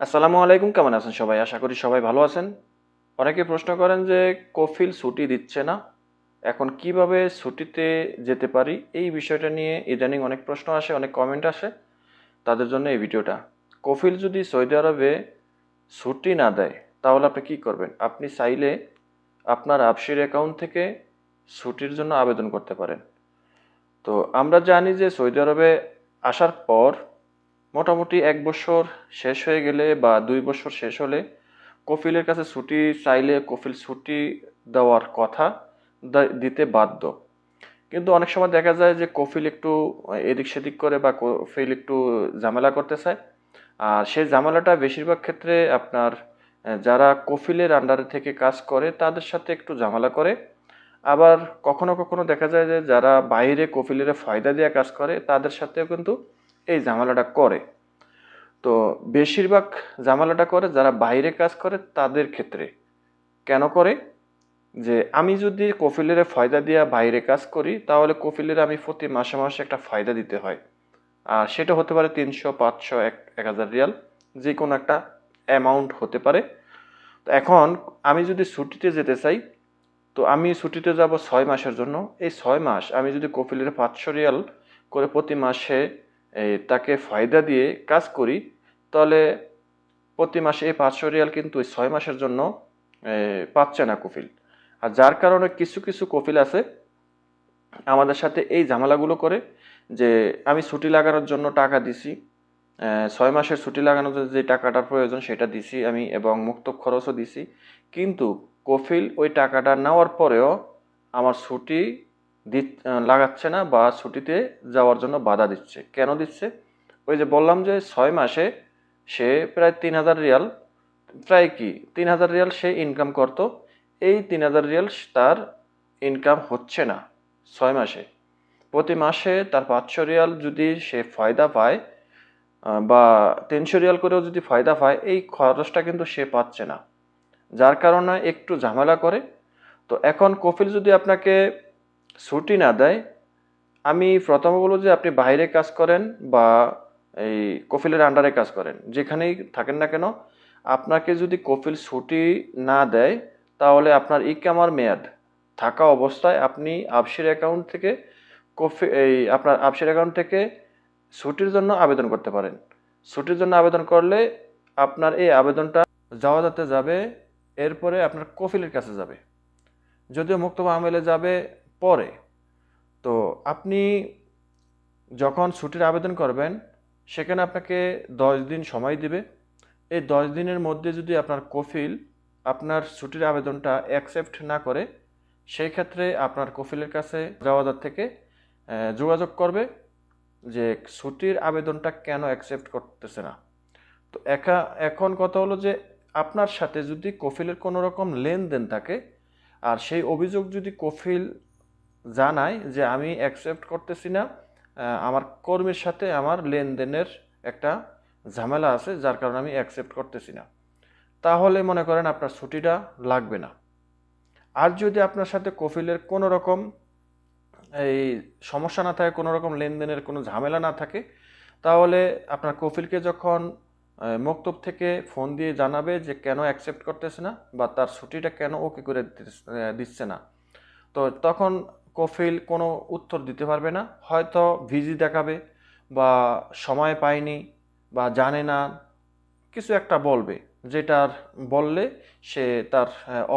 আসসালামু আলাইকুম, কেমন আছেন সবাই? আশা করি সবাই ভালো আছেন। অনেকে প্রশ্ন করেন যে, কফিল ছুটি দিচ্ছে না। এখন কীভাবে ছুটিতে যেতে পারি? এই বিষয়টা নিয়ে ইদানিং অনেক প্রশ্ন আসে, অনেক কমেন্ট আসে। তাদের জন্য এই ভিডিওটা। কফিল যদি সৌদি আরবে ছুটি না দেয়, তাহলে আপনি কি করবেন? আপনি চাইলে আপনার আপসির অ্যাকাউন্ট থেকে ছুটির জন্য আবেদন করতে পারেন। তো আমরা জানি যে, সৌদি আরবে আসার পর মোটামুটি এক বছর শেষ হয়ে গেলে বা দুই বছর শেষ হলে কফিলের কাছে ছুটি চাইলে কফিল ছুটি দেওয়ার কথা দিতে বাধ্য। কিন্তু অনেক সময় দেখা যায় যে কফিল একটু এদিক সেদিক করে বা কফিল একটু ঝামেলা করতে চায়। আর সেই ঝামেলাটা বেশিরভাগ ক্ষেত্রে আপনার যারা কফিলের আন্ডারে থেকে কাজ করে তাদের সাথে একটু ঝামেলা করে। আবার কখনো কখনো দেখা যায় যে যারা বাইরে কফিলের ফায়দা দিয়ে কাজ করে তাদের সাথেও কিন্তু এই ঝামেলাটা করে। তো বেশিরভাগ ঝামেলাটা করে যারা বাইরে কাজ করে তাদের ক্ষেত্রে। কেন করে? যে আমি যদি কফিলের ফায়দা দিয়ে বাইরে কাজ করি, তাহলে কফিলের আমি প্রতি মাসে মাসে একটা ফায়দা দিতে হয়। আর সেটা হতে পারে তিনশো, পাঁচশো, এক এক হাজার রিয়াল যে কোনো একটা অ্যামাউন্ট হতে পারে। তো এখন আমি যদি ছুটিতে যেতে চাই, তো আমি ছুটিতে যাব ছয় মাসের জন্য। এই ছয় মাস আমি যদি কফিলের পাঁচশো রিয়াল করে প্রতি মাসে তাকে ফায়দা দিয়ে কাজ করি, তাহলে প্রতি মাসে এই পাঁচশো রিয়াল কিন্তু ছয় মাসের জন্য পাচ্ছে না কফিল। আর যার কারণে কিছু কিছু কফিল আছে, আমাদের সাথে এই ঝামেলাগুলো করে যে আমি ছুটি লাগানোর জন্য টাকা দিছি ছয় মাসের ছুটি লাগানোর জন্য যে টাকাটার প্রয়োজন সেটা দিছি আমি এবং মুক্ত খরচও দিছি। কিন্তু কফিল ওই টাকাটা নেওয়ার পরেও আমার ছুটি লাগাচ্ছে না বা ছুটিতে যাওয়ার জন্য বাধা দিচ্ছে। কেন দিচ্ছে? ওই যে বললাম যে ছয় মাসে সে প্রায় তিন হাজার রিয়াল, প্রায় কি? তিন হাজার রিয়াল সে ইনকাম করতো। এই তিন হাজার রিয়াল তার ইনকাম হচ্ছে না ছয় মাসে। প্রতি মাসে তার পাঁচশো রিয়াল যদি সে ফায়দা পায় বা তিনশো রিয়াল করেও যদি ফায়দা পায়, এই খরচটা কিন্তু সে পাচ্ছে না। যার কারণে একটু ঝামেলা করে। তো এখন কফিল যদি আপনাকে ছুটি না দেয়, আমি প্রথমে বলব যে আপনি বাইরে কাজ করেন বা এই কফিলের আন্ডারে কাজ করেন, যেখানেই থাকেন না কেন, আপনাকে যদি কফিল ছুটি না দেয়, তাহলে আপনার ইকামার মেয়াদ থাকা অবস্থায় আপনি আবসির অ্যাকাউন্ট থেকে কফি, এই আপনার আবসির অ্যাকাউন্ট থেকে ছুটির জন্য আবেদন করতে পারেন। ছুটির জন্য আবেদন করলে আপনার এই আবেদনটা যাওয়া যাতে যাবে, এরপরে আপনার কফিলের কাছে যাবে। যদিও মুক্ত আমেলে যাবে পরে। তো আপনি যখন ছুটির আবেদন করবেন, সেখানে আপনাকে দশ দিন সময় দিবে। এই দশ দিনের মধ্যে যদি আপনার কফিল আপনার ছুটির আবেদনটা অ্যাকসেপ্ট না করে, সেই ক্ষেত্রে আপনার কফিলের কাছে যাওয়াদার থেকে যোগাযোগ করবে যে ছুটির আবেদনটা কেন অ্যাকসেপ্ট করতেছে না। তো একা, এখন কথা হলো যে আপনার সাথে যদি কফিলের কোনো রকম লেনদেন থাকে, আর সেই অভিযোগ যদি কফিল জানায় যে আমি অ্যাকসেপ্ট করতেছি না আমার কর্মীর সাথে আমার লেনদেনের একটা ঝামেলা আছে, যার কারণে আমি অ্যাকসেপ্ট করতেছি না। তাহলে মনে করেন আপনার ছুটিটা লাগবে না। আর যদি আপনার সাথে কফিলের কোনো রকম এই সমস্যা না থাকে, কোনো রকম লেনদেনের কোনো ঝামেলা না থাকে, তাহলে আপনার কফিলকে যখন মক্তব থেকে ফোন দিয়ে জানাবে যে কেন অ্যাকসেপ্ট করতেছে না বা তার ছুটিটা কেন ওকে করে দিচ্ছে না, তো তখন কফিল কোনো উত্তর দিতে পারবে না। হয়তো ভিজি দেখাবে বা সময় পায়নি বা জানে না, কিছু একটা বলবে, যেটার বললে সে তার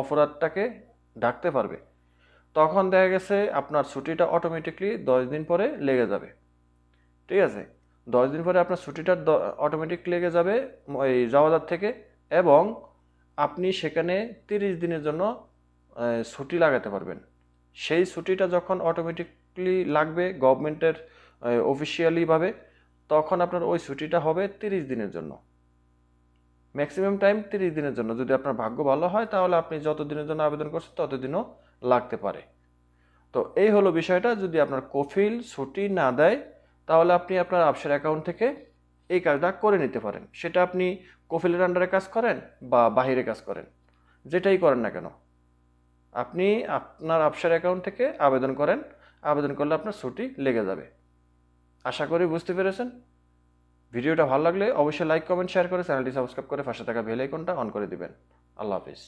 অপরাধটাকে ডাকতে পারবে। তখন দেখা গেছে আপনার ছুটিটা অটোমেটিকলি দশ দিন পরে লেগে যাবে। ঠিক আছে? দশ দিন পরে আপনার ছুটিটা অটোমেটিক লেগে যাবে এই যাওয়াদার থেকে এবং আপনি সেখানে তিরিশ দিনের জন্য ছুটি লাগাতে পারবেন। সেই ছুটিটা যখন অটোমেটিকলি লাগবে গভর্নমেন্টের অফিসিয়ালিভাবে তখন আপনার ওই ছুটিটা হবে তিরিশ দিনের জন্য। ম্যাক্সিমাম টাইম তিরিশ দিনের জন্য। যদি আপনার ভাগ্য ভালো হয়, তাহলে আপনি যত দিনের জন্য আবেদন করছেন ততদিনও লাগতে পারে। তো এই হলো বিষয়টা। যদি আপনার কফিল ছুটি না দেয়, তাহলে আপনি আপনার আপসের অ্যাকাউন্ট থেকে এই কাজটা করে নিতে পারেন। সেটা আপনি কফিলের আন্ডারে কাজ করেন বা বাহিরে কাজ করেন। যেটাই করেন না কেন। আপনি আপনার আফসার অ্যাকাউন্ট থেকে আবেদন করেন, আবেদন করলে আপনার ছুটি লেগে যাবে। আশা করি বুঝতে পেরেছেন? ভিডিওটা ভালো লাগলে অবশ্যই লাইক কমেন্ট শেয়ার করে চ্যানেলটি সাবস্ক্রাইব করে পাশে থাকা বেল আইকনটা অন করে দিবেন। আল্লাহ হাফিজ।